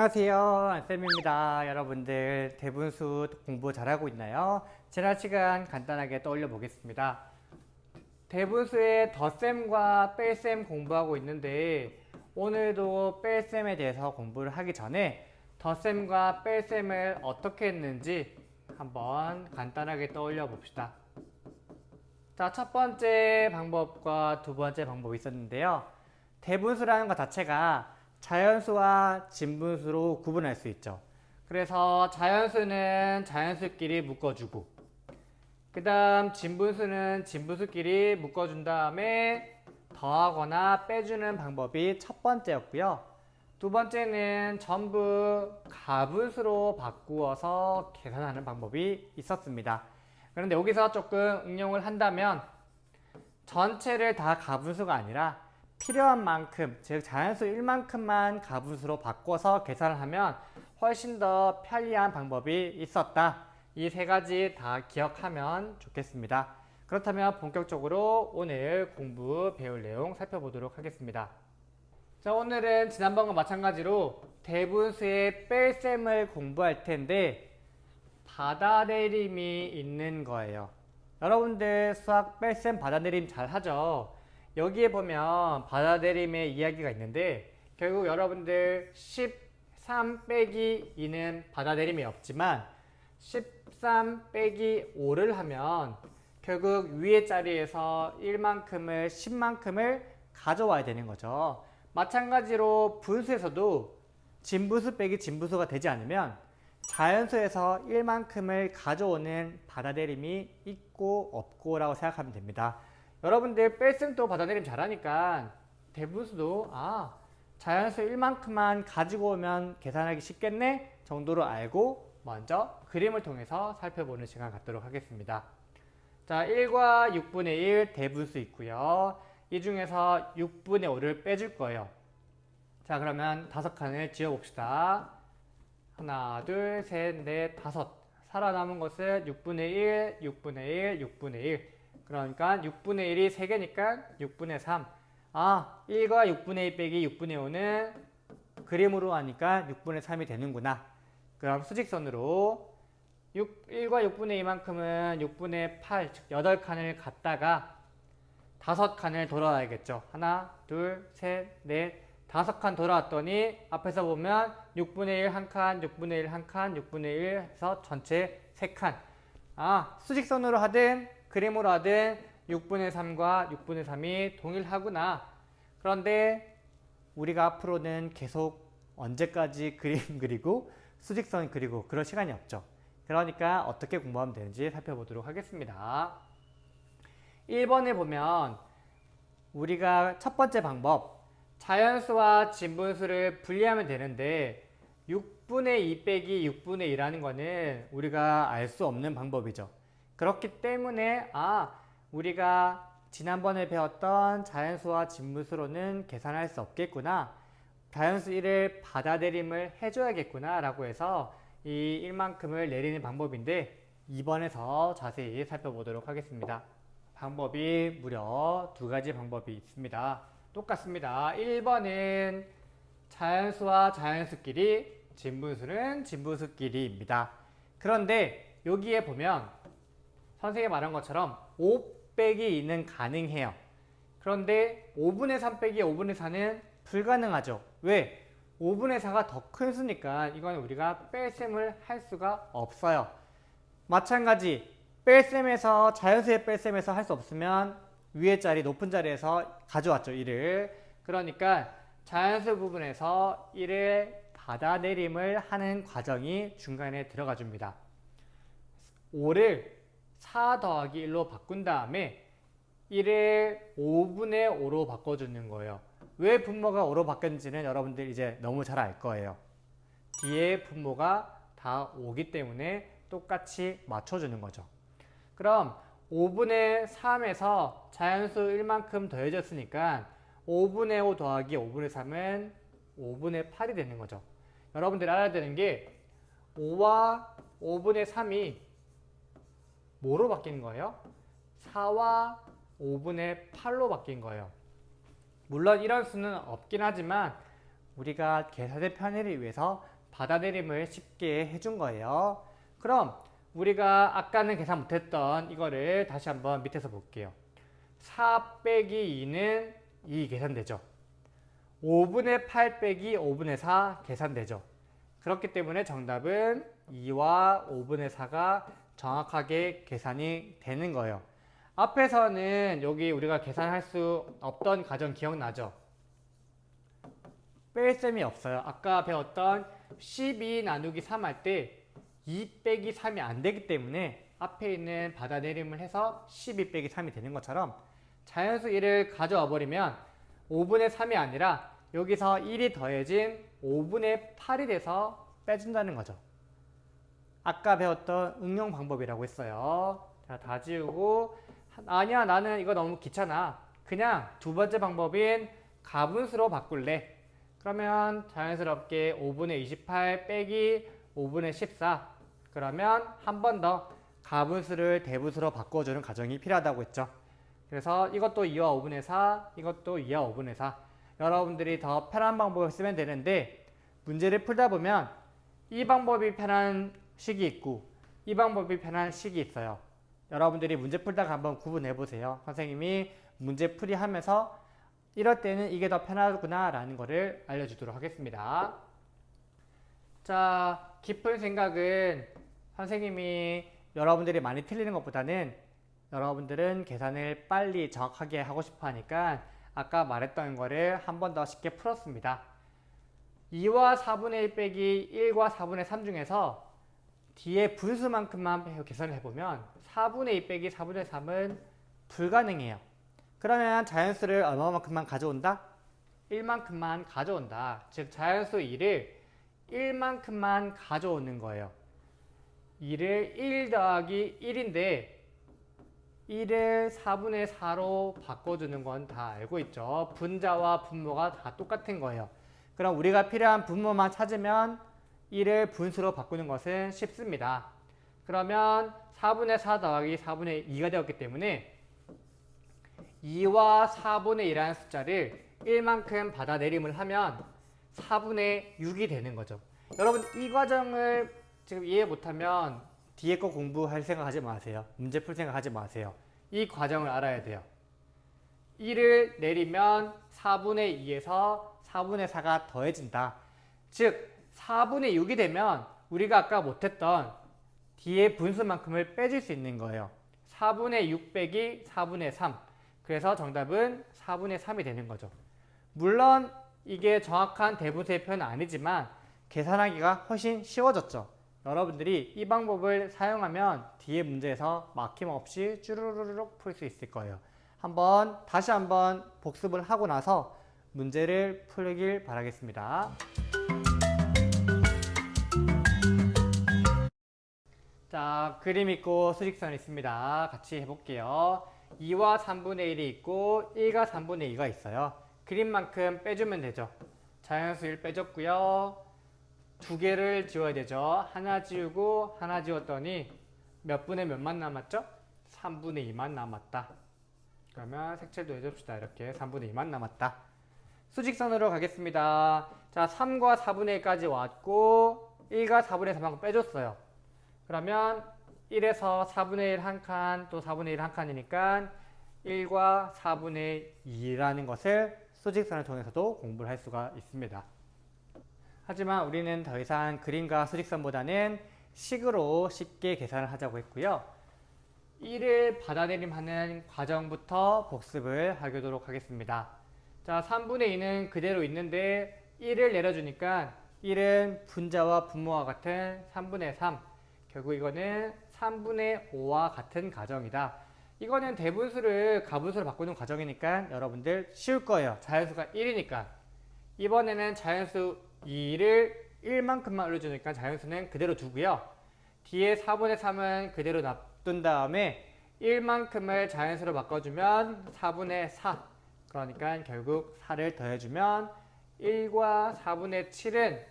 안녕하세요 안쌤입니다 여러분들 대분수 공부 잘하고 있나요? 지난 시간 간단하게 떠올려 보겠습니다 대분수의 덧셈과 뺄셈 공부하고 있는데 오늘도 뺄셈에 대해서 공부를 하기 전에 덧셈과 뺄셈을 어떻게 했는지 한번 간단하게 떠올려 봅시다 자, 첫 번째 방법과 두 번째 방법이 있었는데요. 대분수라는 것 자체가 자연수와 진분수로 구분할 수 있죠. 그래서 자연수는 자연수끼리 묶어주고, 그 다음 진분수는 진분수끼리 묶어준 다음에 더하거나 빼주는 방법이 첫 번째였고요. 두 번째는 전부 가분수로 바꾸어서 계산하는 방법이 있었습니다. 그런데 여기서 조금 응용을 한다면 전체를 다 가분수가 아니라 필요한 만큼, 즉 자연수 1만큼만 가분수로 바꿔서 계산을 하면 훨씬 더 편리한 방법이 있었다. 이 세 가지 다 기억하면 좋겠습니다. 그렇다면 본격적으로 오늘 공부 배울 내용 살펴보도록 하겠습니다. 자, 오늘은 지난번과 마찬가지로 대분수의 뺄셈을 공부할 텐데 받아내림이 있는 거예요. 여러분들 수학 뺄셈 받아내림 잘 하죠? 여기에 보면 받아내림의 이야기가 있는데 결국 여러분들 13 빼기 2는 받아내림이 없지만 13 빼기 5를 하면 결국 위의 자리에서 1만큼을 10만큼을 가져와야 되는 거죠. 마찬가지로 분수에서도 진분수 빼기 진분수가 되지 않으면 자연수에서 1만큼을 가져오는 받아내림이 있고 없고라고 생각하면 됩니다. 여러분들 뺄셈도 받아내림 잘하니까 대분수도 아 자연수 1만큼만 가지고 오면 계산하기 쉽겠네 정도로 알고 먼저 그림을 통해서 살펴보는 시간 갖도록 하겠습니다. 자 1과 6분의 1 대분수 있고요. 이 중에서 6분의 5를 빼줄 거예요. 자 그러면 다섯 칸을 지어봅시다. 하나, 둘, 셋, 넷, 다섯. 살아남은 것은 6분의 1, 6분의 1, 6분의 1. 그러니까 6분의 1이 3개니까 6분의 3. 아, 1과 6분의 1 빼기 6분의 5는 그림으로 하니까 6분의 3이 되는구나. 그럼 수직선으로 6, 1과 6분의 2만큼은 6분의 8, 즉 8칸을 갔다가 다섯 칸을 돌아와야겠죠. 하나, 둘, 셋, 넷, 다섯 칸 돌아왔더니 앞에서 보면 6분의 1한 칸, 6분의 1한 칸, 6분의 1 해서 전체 세 칸. 아, 수직선으로 하든 그림으로 하든 6분의 3과 6분의 3이 동일하구나. 그런데 우리가 앞으로는 계속 언제까지 그림 그리고 수직선 그리고 그럴 시간이 없죠. 그러니까 어떻게 공부하면 되는지 살펴보도록 하겠습니다. 1번에 보면 우리가 첫 번째 방법 자연수와 진분수를 분리하면 되는데 6분의 2 빼기 6분의 1하는 거는 우리가 알 수 없는 방법이죠. 그렇기 때문에 아 우리가 지난번에 배웠던 자연수와 진분수로는 계산할 수 없겠구나. 자연수 1을 받아내림을 해줘야겠구나 라고 해서 이 1만큼을 내리는 방법인데 2번에서 자세히 살펴보도록 하겠습니다. 방법이 무려 두 가지 방법이 있습니다. 똑같습니다. 1번은 자연수와 자연수끼리, 진분수는 진분수끼리입니다. 그런데 여기에 보면 선생님이 말한 것처럼 5 빼기 2는 가능해요. 그런데 5분의 3 빼기 5분의 4는 불가능하죠. 왜? 5분의 4가 더 큰 수니까 이건 우리가 뺄셈을 할 수가 없어요. 마찬가지 뺄셈에서 자연수의 뺄셈에서 할 수 없으면 위의 자리 높은 자리에서 가져왔죠 1을 그러니까 자연수 부분에서 1을 받아내림을 하는 과정이 중간에 들어가 줍니다 5를 4 더하기 1로 바꾼 다음에 1을 5분의 5로 바꿔주는 거예요. 왜 분모가 5로 바뀌었는지는 여러분들 이제 너무 잘 알 거예요. 뒤에 분모가 다 5기 때문에 똑같이 맞춰주는 거죠. 그럼 5분의 3에서 자연수 1만큼 더해졌으니까 5분의 5 더하기 5분의 3은 5분의 8이 되는 거죠. 여러분들 알아야 되는 게 5와 5분의 3이 뭐로 바뀐 거예요? 4와 5분의 8로 바뀐 거예요. 물론 이런 수는 없긴 하지만 우리가 계산의 편의를 위해서 받아내림을 쉽게 해준 거예요. 그럼 우리가 아까는 계산 못했던 이거를 다시 한번 밑에서 볼게요. 4 빼기 2는 2 계산되죠. 5분의 8 빼기 5분의 4 계산되죠. 그렇기 때문에 정답은 2와 5분의 4가 정확하게 계산이 되는 거예요. 앞에서는 여기 우리가 계산할 수 없던 가정 기억나죠? 뺄셈이 없어요. 아까 배웠던 12 나누기 3 할 때 2 빼기 3이 안 되기 때문에 앞에 있는 받아내림을 해서 12 빼기 3이 되는 것처럼 자연수 1을 가져와 버리면 5분의 3이 아니라 여기서 1이 더해진 5분의 8이 돼서 빼준다는 거죠. 아까 배웠던 응용 방법이라고 했어요. 자, 다 지우고 아니야 나는 이거 너무 귀찮아. 그냥 두 번째 방법인 가분수로 바꿀래. 그러면 자연스럽게 5분의 28 빼기 5분의 14 그러면 한 번 더 가분수를 대분수로 바꿔주는 과정이 필요하다고 했죠. 그래서 이것도 2와 5분의 4 이것도 2와 5분의 4 여러분들이 더 편한 방법을 쓰면 되는데 문제를 풀다 보면 이 방법이 편한 식이 있고 이 방법이 편한 식이 있어요. 여러분들이 문제 풀다가 한번 구분해 보세요. 선생님이 문제 풀이 하면서 이럴 때는 이게 더 편하구나 라는 거를 알려주도록 하겠습니다. 자, 깊은 생각은 선생님이 여러분들이 많이 틀리는 것보다는 여러분들은 계산을 빨리 정확하게 하고 싶어 하니까 아까 말했던 거를 한 번 더 쉽게 풀었습니다. 2와 4분의 1 빼기 1과 4분의 3 중에서 뒤에 분수만큼만 계산을 해보면 4분의 2 빼기 4분의 3은 불가능해요. 그러면 자연수를 얼마만큼만 가져온다? 1만큼만 가져온다. 즉 자연수 2를 1만큼만 가져오는 거예요. 2를 1 더하기 1인데 1을 4분의 4로 바꿔주는 건 다 알고 있죠. 분자와 분모가 다 똑같은 거예요. 그럼 우리가 필요한 분모만 찾으면 1을 분수로 바꾸는 것은 쉽습니다. 그러면 4분의 4 더하기 4분의 2가 되었기 때문에 2와 4분의 1이라는 숫자를 1만큼 받아내림을 하면 4분의 6이 되는 거죠. 여러분 이 과정을 지금 이해 못하면 뒤에 거 공부할 생각 하지 마세요. 문제 풀 생각 하지 마세요. 이 과정을 알아야 돼요. 1을 내리면 4분의 2에서 4분의 4가 더해진다. 즉 4분의 6이 되면 우리가 아까 못했던 뒤에 분수만큼을 빼줄 수 있는 거예요. 4분의 6 빼기 4분의 3. 그래서 정답은 4분의 3이 되는 거죠. 물론 이게 정확한 대분수의 표현은 아니지만 계산하기가 훨씬 쉬워졌죠. 여러분들이 이 방법을 사용하면 뒤에 문제에서 막힘없이 쭈루루룩 풀 수 있을 거예요. 한번 다시 한번 복습을 하고 나서 문제를 풀길 바라겠습니다. 자, 그림 있고 수직선 있습니다. 같이 해볼게요. 2와 3분의 1이 있고 1과 3분의 2가 있어요. 그림만큼 빼주면 되죠. 자연수 1 빼줬고요. 두 개를 지워야 되죠. 하나 지우고 하나 지웠더니 몇 분의 몇만 남았죠? 3분의 2만 남았다. 그러면 색칠도 해줍시다. 이렇게 3분의 2만 남았다. 수직선으로 가겠습니다. 자, 3과 4분의 1까지 왔고 1과 4분의 3만큼 빼줬어요. 그러면 1에서 4분의 1 한 칸, 또 4분의 1 한 칸이니까 1과 4분의 2라는 것을 수직선을 통해서도 공부를 할 수가 있습니다. 하지만 우리는 더 이상 그림과 수직선보다는 식으로 쉽게 계산을 하자고 했고요. 1을 받아내림하는 과정부터 복습을 하도록 하겠습니다. 자, 3분의 2는 그대로 있는데 1을 내려주니까 1은 분자와 분모와 같은 3분의 3. 결국 이거는 3분의 5와 같은 가정이다. 이거는 대분수를 가분수로 바꾸는 과정이니까 여러분들 쉬울 거예요. 자연수가 1이니까. 이번에는 자연수 2를 1만큼만 올려주니까 자연수는 그대로 두고요. 뒤에 4분의 3은 그대로 놔둔 다음에 1만큼을 자연수로 바꿔주면 4분의 4. 그러니까 결국 4를 더해주면 1과 4분의 7은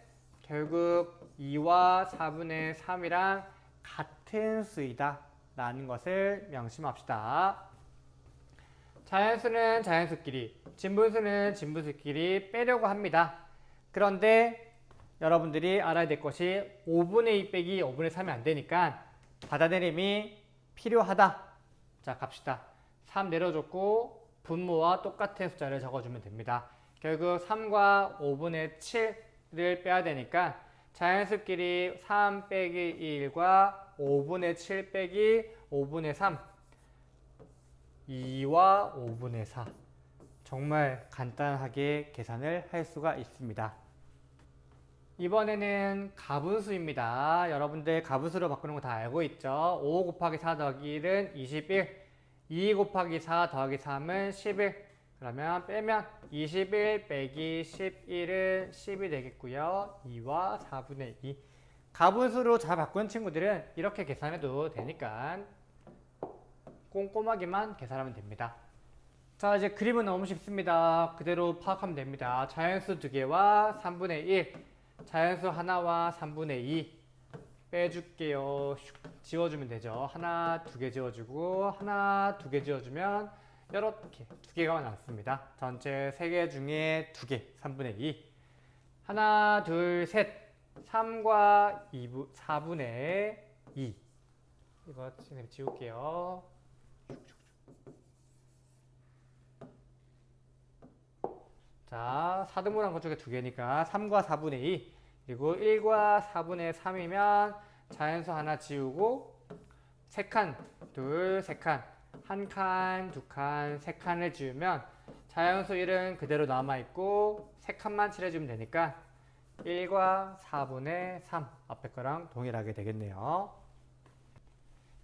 결국 2와 4분의 3이랑 같은 수이다 라는 것을 명심합시다. 자연수는 자연수끼리, 진분수는 진분수끼리 빼려고 합니다. 그런데 여러분들이 알아야 될 것이 5분의 2 빼기 5분의 3이 안 되니까 받아내림이 필요하다. 자, 갑시다. 3 내려줬고 분모와 똑같은 숫자를 적어주면 됩니다. 결국 3과 5분의 7 을 빼야 되니까 자연수끼리 3 빼기 1과 5분의 7 빼기 5분의 3 2와 5분의 4 정말 간단하게 계산을 할 수가 있습니다. 이번에는 가분수입니다. 여러분들 가분수로 바꾸는 거 다 알고 있죠? 5 곱하기 4 더하기 1은 21 2 곱하기 4 더하기 3은 11 그러면 빼면 21 빼기 11은 10이 되겠고요. 2와 4분의 2 가분수로 잘 바꾼 친구들은 이렇게 계산해도 되니까 꼼꼼하게만 계산하면 됩니다. 자 이제 그림은 너무 쉽습니다. 그대로 파악하면 됩니다. 자연수 두 개와 3분의 1 자연수 하나와 3분의 2 빼줄게요. 슉, 지워주면 되죠. 하나 두 개 지워주고 하나 두 개 지워주면 이렇게 두 개가 남습니다. 전체 세 개 중에 두 개, 3분의 2 하나 둘 셋. 3과 2부, 4분의 2 이거 지금 지울게요. 자, 4등분한 것 중에 두 개니까 3과 4분의 2 그리고 1과 4분의 3이면 자연수 하나 지우고 세 칸, 둘, 세 칸, 한 칸, 두 칸, 세 칸을 지우면 자연수 1은 그대로 남아있고 세 칸만 칠해주면 되니까 1과 4분의 3 앞에 거랑 동일하게 되겠네요.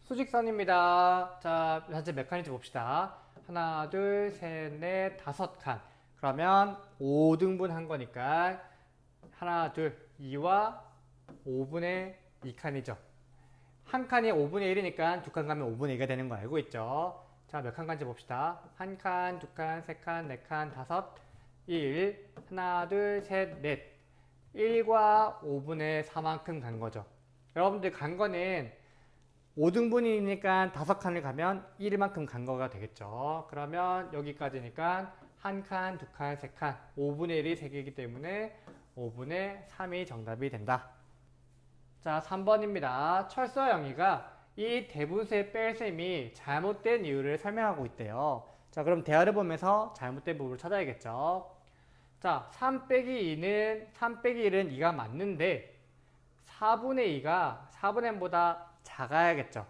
수직선입니다. 자, 현재 몇 칸인지 봅시다. 하나, 둘, 셋, 넷, 다섯 칸. 그러면 5등분 한 거니까 하나, 둘, 2와 5분의 2칸이죠. 한 칸이 5분의 1이니까 두 칸 가면 5분의 2가 되는 거 알고 있죠? 자, 몇 칸 간지 봅시다. 한 칸, 두 칸, 세 칸, 네 칸, 다섯, 1, 하나, 둘, 셋, 넷. 1과 5분의 4만큼 간 거죠. 여러분들 간 거는 5등분이니까 다섯 칸을 가면 1만큼 간 거가 되겠죠. 그러면 여기까지니까 한 칸, 두 칸, 세 칸, 5분의 1이 3개이기 때문에 5분의 3이 정답이 된다. 자, 3번입니다. 철수와 영희가 이 대분수의 뺄셈이 잘못된 이유를 설명하고 있대요. 자, 그럼 대화를 보면서 잘못된 부분을 찾아야겠죠. 자, 3 빼기 2는 3 빼기 1은 2가 맞는데 4분의 2가 4분의 1보다 작아야겠죠.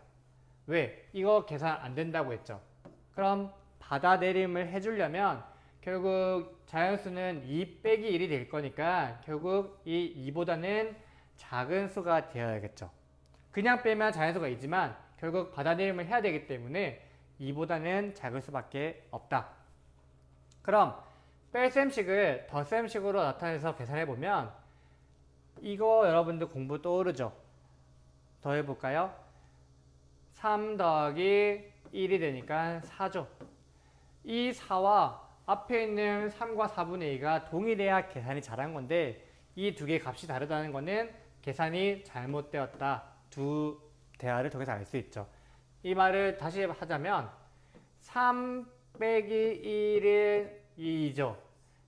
왜? 이거 계산 안 된다고 했죠. 그럼 받아내림을 해주려면 결국 자연수는 2 빼기 1이 될 거니까 결국 이 2보다는 작은 수가 되어야겠죠. 그냥 빼면 자연수가 있지만 결국 받아내림을 해야 되기 때문에 2보다는 작을 수밖에 없다. 그럼 뺄셈식을 덧셈식으로 나타내서 계산해 보면 이거 여러분들 공부 떠오르죠? 더 해볼까요? 3 더하기 1이 되니까 4죠. 이 4와 앞에 있는 3과 4분의 2가 동일해야 계산이 잘한 건데 이 두 개 값이 다르다는 것은 계산이 잘못되었다. 두 대화를 통해서 알 수 있죠. 이 말을 다시 하자면 3 빼기 1은 2죠.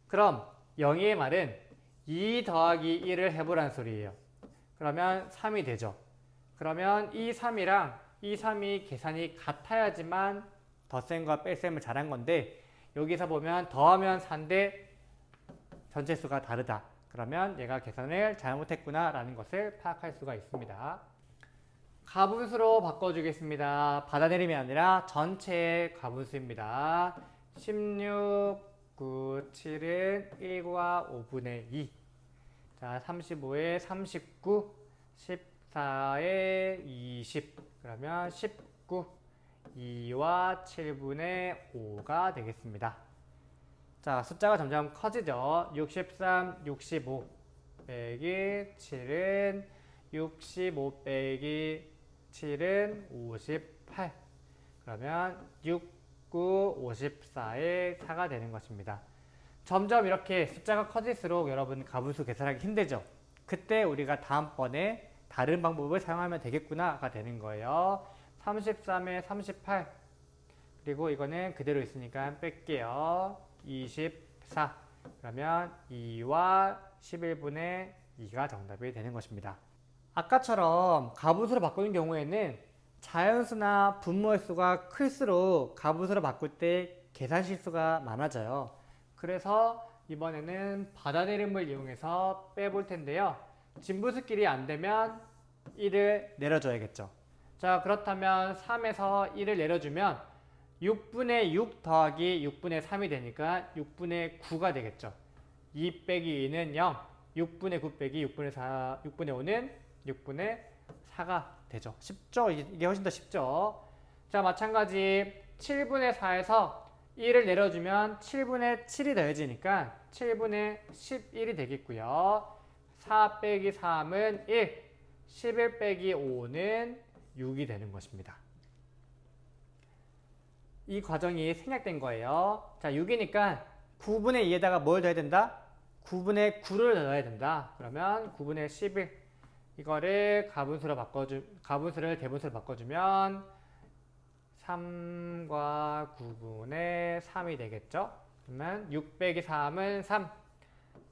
그럼 0의 말은 2 더하기 1을 해보란 소리예요. 그러면 3이 되죠. 그러면 이 3이랑 이 3이 계산이 같아야지만 덧셈과 뺄셈을 잘한 건데 여기서 보면 더하면 4인데 전체 수가 다르다. 그러면 얘가 계산을 잘못했구나 라는 것을 파악할 수가 있습니다. 가분수로 바꿔주겠습니다. 받아내림이 아니라 전체 가분수입니다. 16, 9, 7은 1과 5분의 2. 자, 35에 39, 14에 20. 그러면 19, 2와 7분의 5가 되겠습니다. 자, 숫자가 점점 커지죠. 63, 65 빼기 7은 65 빼기 7은 58. 그러면 69, 54의 4가 되는 것입니다. 점점 이렇게 숫자가 커질수록 여러분 가분수 계산하기 힘들죠. 그때 우리가 다음번에 다른 방법을 사용하면 되겠구나가 되는 거예요. 33에 38 그리고 이거는 그대로 있으니까 뺄게요. 24 그러면 2와 11분의 2가 정답이 되는 것입니다. 아까처럼 가분수로 바꾸는 경우에는 자연수나 분모의 수가 클수록 가분수로 바꿀 때 계산 실수가 많아져요. 그래서 이번에는 받아내림을 이용해서 빼볼 텐데요. 진부수끼리 안 되면 1을 내려줘야겠죠. 자, 그렇다면 3에서 1을 내려주면 6분의 6 더하기 6분의 3이 되니까 6분의 9가 되겠죠. 2 빼기 2는 0, 6분의 9 빼기 6분의 4, 6분의 5는 6분의 4가 되죠. 쉽죠? 이게- 훨씬 더 쉽죠? 자, 마찬가지 7분의 4에서 1을 내려주면 7분의 7이 더해지니까 7분의 11이 되겠고요. 4 빼기 3은 1, 11 빼기 5는 6이 되는 것입니다. 이 과정이 생략된 거예요. 자, 6이니까 9분의 2에다가 뭘 더해야 된다? 9분의 9를 넣어야 된다. 그러면 9분의 11 이거를 가분수로 바꿔주 가분수를 대분수로 바꿔주면 3과 9분의 3이 되겠죠? 그러면 6 빼기 3은 3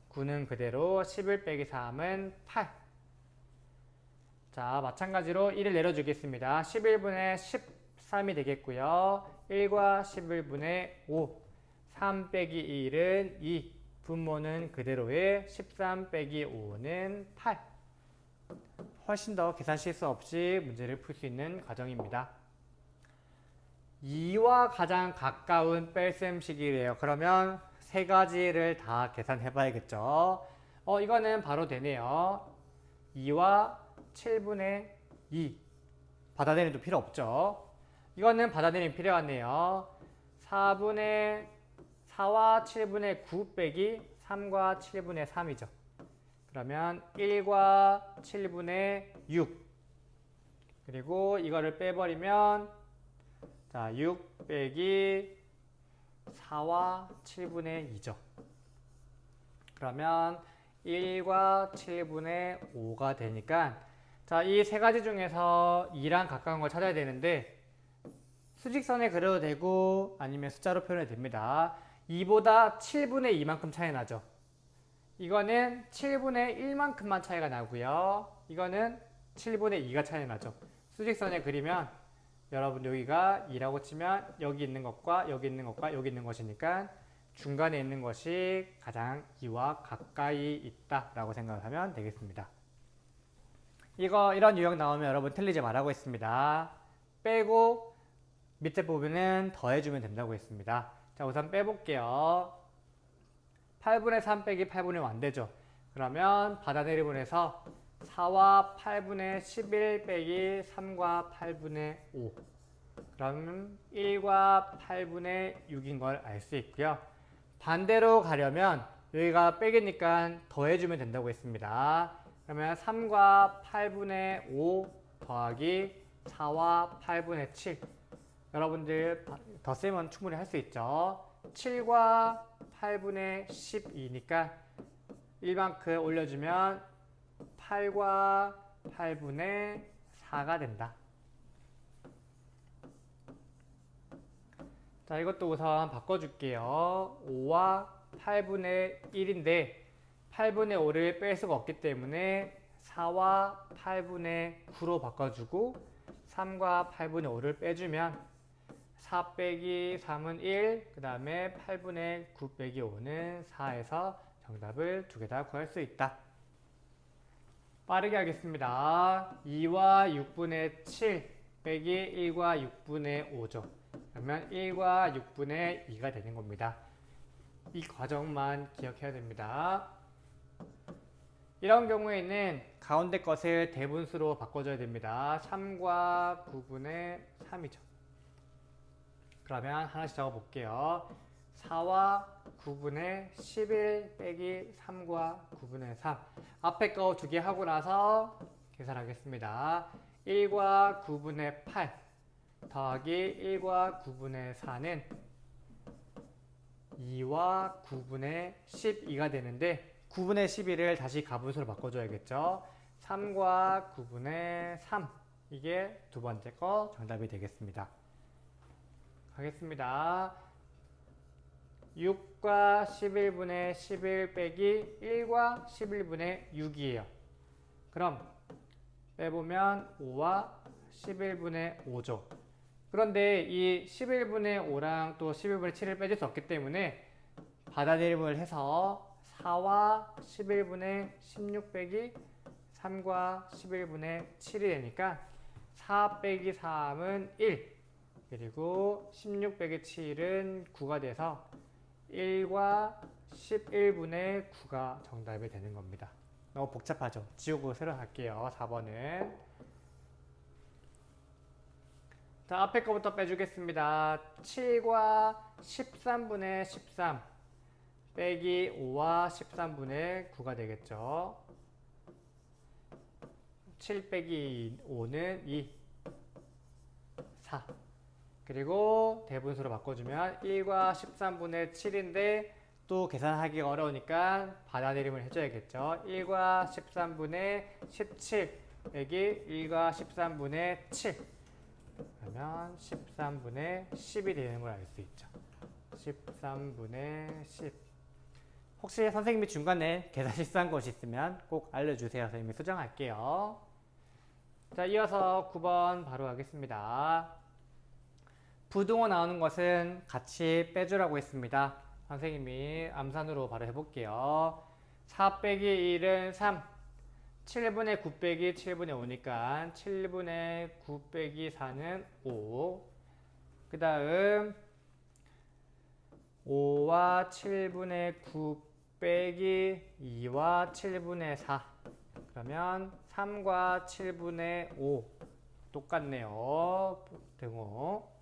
9는 그대로 11 빼기 3은 8 자, 마찬가지로 1을 내려주겠습니다. 11분의 13이 되겠고요. 1과 11분의 5 3 빼기 1은 2 분모는 그대로의 13 빼기 5는 8 훨씬 더 계산 실수 없이 문제를 풀 수 있는 과정입니다. 2와 가장 가까운 뺄셈식이래요. 그러면 세 가지를 다 계산해 봐야겠죠. 어, 이거는 바로 되네요. 2와 7분의 2. 받아내림도 필요 없죠. 이거는 받아내림 필요하네요. 4분의 4와 7분의 9 빼기 3과 7분의 3이죠. 그러면 1과 7분의 6 그리고 이거를 빼버리면 자, 6 빼기 4와 7분의 2죠. 그러면 1과 7분의 5가 되니까 자, 이 세 가지 중에서 2랑 가까운 걸 찾아야 되는데 수직선에 그려도 되고 아니면 숫자로 표현해도 됩니다. 2보다 7분의 2만큼 차이 나죠. 이거는 7분의 1만큼만 차이가 나고요. 이거는 7분의 2가 차이 나죠. 수직선에 그리면 여러분 여기가 2라고 치면 여기 있는 것과 여기 있는 것과 여기 있는 것이니까 중간에 있는 것이 가장 2와 가까이 있다라고 생각하면 되겠습니다. 이거 이런 유형 나오면 여러분 틀리지 말라고 했습니다. 빼고 밑에 부분은 더해주면 된다고 했습니다. 자 우선 빼볼게요. 8분의 3 빼기 8분의 5 안되죠. 그러면 받아내림을 해서 4와 8분의 11 빼기 3과 8분의 5 그러면 1과 8분의 6인 걸 알 수 있고요. 반대로 가려면 여기가 빼기니까 더해주면 된다고 했습니다. 그러면 3과 8분의 5 더하기 4와 8분의 7 여러분들 덧셈은 충분히 할 수 있죠. 7과 8분의 12니까 1만큼 올려주면 8과 8분의 4가 된다. 자, 이것도 우선 바꿔줄게요. 5와 8분의 1인데 8분의 5를 뺄 수가 없기 때문에 4와 8분의 9로 바꿔주고 3과 8분의 5를 빼주면 4 빼기 3은 1, 그 다음에 8분의 9 빼기 5는 4에서 정답을 두 개 다 구할 수 있다. 빠르게 하겠습니다. 2와 6분의 7 빼기 1과 6분의 5죠. 그러면 1과 6분의 2가 되는 겁니다. 이 과정만 기억해야 됩니다. 이런 경우에는 가운데 것을 대분수로 바꿔줘야 됩니다. 3과 9분의 3이죠. 그러면 하나씩 적어볼게요. 4와 9분의 11 빼기 3과 9분의 3 앞에 거 두 개 하고 나서 계산하겠습니다. 1과 9분의 8 더하기 1과 9분의 4는 2와 9분의 12가 되는데 9분의 12를 다시 가분수로 바꿔줘야겠죠. 3과 9분의 3 이게 두 번째 거 정답이 되겠습니다. 가겠습니다. 6과 11분의 11 빼기 1과 11분의 6이에요. 그럼 빼보면 5와 11분의 5죠. 그런데 이 11분의 5랑 또 11분의 7을 빼줄 수 없기 때문에 받아내림을 해서 4와 11분의 16 빼기 3과 11분의 7이 되니까 4 빼기 3은 1 그리고 16 빼기 7은 9가 돼서 1과 11분의 9가 정답이 되는 겁니다. 너무 복잡하죠? 지우고 새로 할게요. 4번은. 자, 앞에 거부터 빼주겠습니다. 7과 13분의 13 빼기 5와 13분의 9가 되겠죠. 7 빼기 5는 2, 4. 그리고 대분수로 바꿔주면 1과 13분의 7인데 또 계산하기가 어려우니까 받아내림을 해줘야겠죠. 1과 13분의 17 빼기 1과 13분의 7 그러면 13분의 10이 되는 걸 알 수 있죠. 13분의 10 혹시 선생님이 중간에 계산 실수한 것이 있으면 꼭 알려주세요. 선생님이 수정할게요. 자, 이어서 9번 바로 가겠습니다. 부등호 나오는 것은 같이 빼주라고 했습니다. 선생님이 암산으로 바로 해볼게요. 4 빼기 1은 3. 7분의 9 빼기 7분의 5니까 7분의 9 빼기 4는 5. 그 다음 5와 7분의 9 빼기 2와 7분의 4. 그러면 3과 7분의 5. 똑같네요. 등호.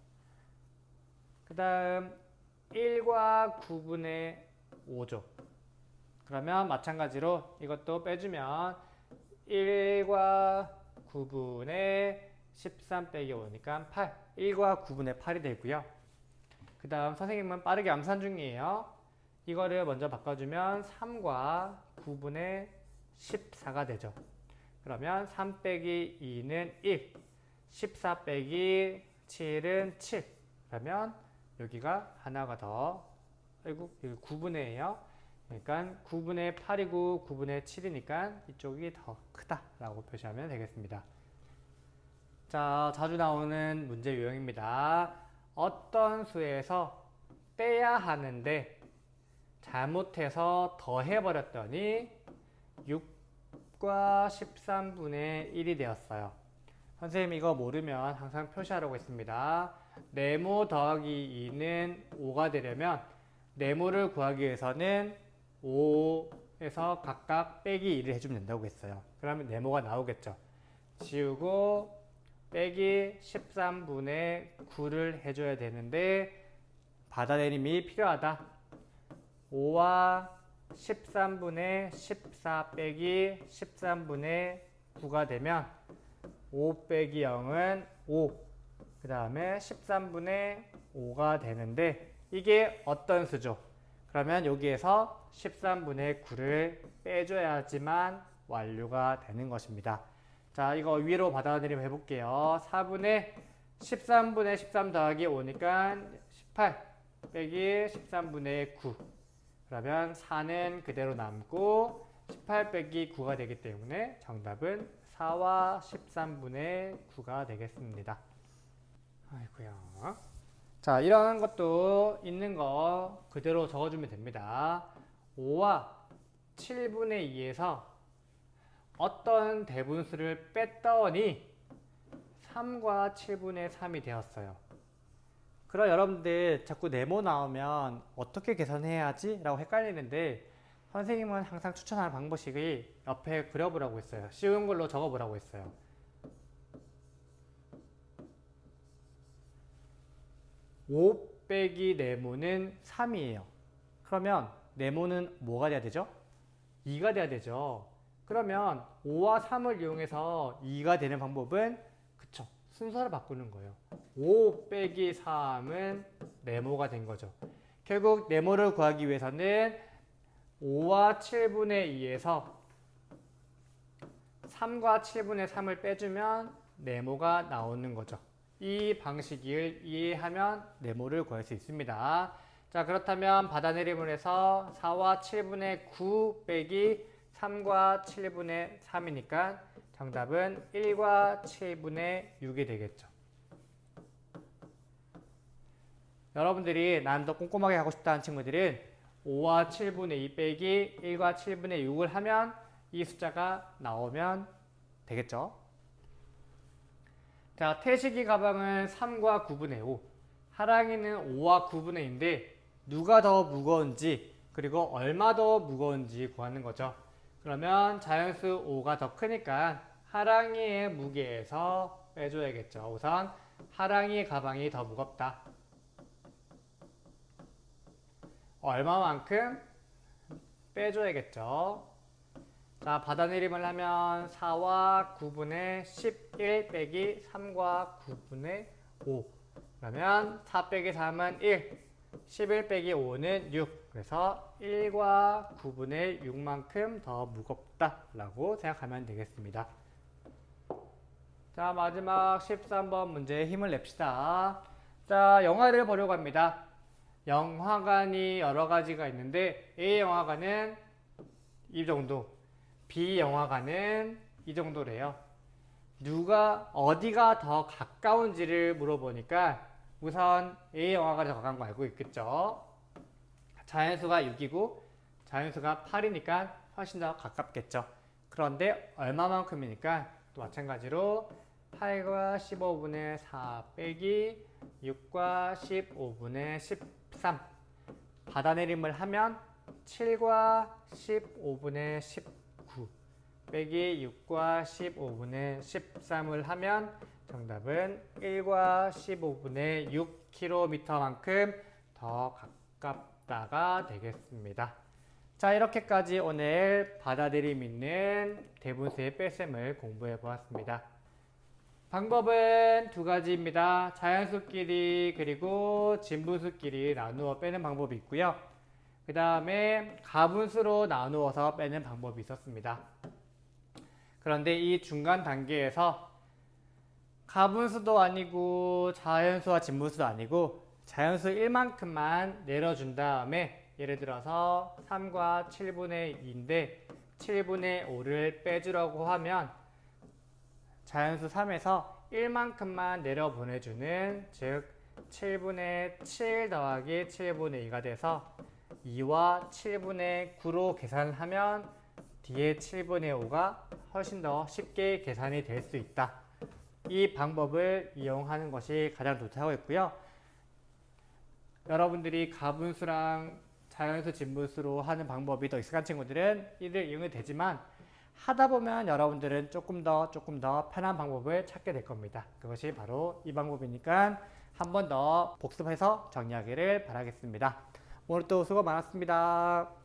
그 다음 1과 9분의 5죠. 그러면 마찬가지로 이것도 빼주면 1과 9분의 13 빼기 5니까 8. 1과 9분의 8이 되고요. 그 다음 선생님은 빠르게 암산 중이에요. 이거를 먼저 바꿔주면 3과 9분의 14가 되죠. 그러면 3 빼기 2는 1, 14 빼기 7은 7. 그러면 여기가 하나가 더, 아이고, 여기 9분의예요. 그러니까 9분의 8이고 9분의 7이니까 이쪽이 더 크다라고 표시하면 되겠습니다. 자, 자주 나오는 문제 유형입니다. 어떤 수에서 빼야 하는데 잘못해서 더해버렸더니 6과 13분의 1이 되었어요. 선생님 이거 모르면 항상 표시하라고 했습니다. 네모 더하기 2는 5가 되려면 네모를 구하기 위해서는 5에서 각각 빼기 1을 해주면 된다고 했어요. 그러면 네모가 나오겠죠. 지우고 빼기 13분의 9를 해줘야 되는데 받아내림이 필요하다. 5와 13분의 14 빼기 13분의 9가 되면 5 빼기 0은 5. 그 다음에 13분의 5가 되는데 이게 어떤 수죠? 그러면 여기에서 13분의 9를 빼줘야지만 완료가 되는 것입니다. 자, 이거 위로 받아들임 해볼게요. 4분의 13분의 13 더하기 5니까 18 빼기 13분의 9. 그러면 4는 그대로 남고 18 빼기 9가 되기 때문에 정답은 4와 13분의 9가 되겠습니다. 아이고야. 자, 이런 것도 있는 거 그대로 적어주면 됩니다. 5와 7분의 2에서 어떤 대분수를 뺐더니 3과 7분의 3이 되었어요. 그럼 여러분들 자꾸 네모 나오면 어떻게 계산해야지? 라고 헷갈리는데 선생님은 항상 추천하는 방법식이 옆에 그려보라고 했어요. 쉬운 걸로 적어보라고 했어요. 5 빼기 네모는 3이에요. 그러면 네모는 뭐가 돼야 되죠? 2가 돼야 되죠. 그러면 5와 3을 이용해서 2가 되는 방법은 그쵸 순서를 바꾸는 거예요. 5 빼기 3은 네모가 된 거죠. 결국 네모를 구하기 위해서는 5와 7분의 2에서 3과 7분의 3을 빼주면 네모가 나오는 거죠. 이 방식을 이해하면 네모를 구할 수 있습니다. 자, 그렇다면 해서 4와 7분의 9 빼기 3과 7분의 3이니까 정답은 1과 7분의 6이 되겠죠. 여러분들이 난 더 꼼꼼하게 하고 싶다는 친구들은 5와 7분의 2 빼기 1과 7분의 6을 하면 이 숫자가 나오면 되겠죠. 자, 태식이 가방은 3과 9분의 5, 하랑이는 5와 9분의 2인데 누가 더 무거운지 그리고 얼마 더 무거운지 구하는 거죠. 그러면 자연수 5가 더 크니까 하랑이의 무게에서 빼줘야겠죠. 우선 하랑이의 가방이 더 무겁다. 얼마만큼 빼줘야겠죠. 자, 받아내림을 하면 4와 9분의 11 빼기 3과 9분의 5. 그러면 4 빼기 3은 1, 11 빼기 5는 6. 그래서 1과 9분의 6만큼 더 무겁다라고 생각하면 되겠습니다. 자, 마지막 13번 문제에 힘을 냅시다. 자, 영화를 보려고 합니다. 영화관이 여러 가지가 있는데 A 영화관은 이 정도, B 영화관은 이 정도래요. 누가 어디가 더 가까운지를 물어보니까 우선 A 영화관이 더 가까운 거 알고 있겠죠. 자연수가 6이고 자연수가 8이니까 훨씬 더 가깝겠죠. 그런데 얼마만큼이니까 또 마찬가지로 8과 15분의 4 빼기 6과 15분의 13 받아내림을 하면 7과 15분의 19 빼기 6과 15분의 13을 하면 정답은 1과 15분의 6km만큼 더 가깝다가 되겠습니다. 자 이렇게까지 오늘 받아들임 있는 대분수의 뺄셈을 공부해 보았습니다. 방법은 두 가지입니다. 자연수끼리 그리고 진분수끼리 나누어 빼는 방법이 있고요. 그 다음에 가분수로 나누어서 빼는 방법이 있었습니다. 그런데 이 중간 단계에서 가분수도 아니고 자연수와 진분수도 아니고 자연수 1만큼만 내려준 다음에 예를 들어서 3과 7분의 2인데 7분의 5를 빼주라고 하면 자연수 3에서 1만큼만 내려 보내주는 즉 7분의 7 더하기 7분의 2가 돼서 2와 7분의 9로 계산하면 뒤에 7분의 5가 훨씬 더 쉽게 계산이 될 수 있다. 이 방법을 이용하는 것이 가장 좋다고 했고요. 여러분들이 가분수랑 자연수, 진분수로 하는 방법이 더 익숙한 친구들은 이들 이용이 되지만 하다 보면 여러분들은 조금 더 조금 더 편한 방법을 찾게 될 겁니다. 그것이 바로 이 방법이니까 한 번 더 복습해서 정리하기를 바라겠습니다. 오늘 또 수고 많았습니다.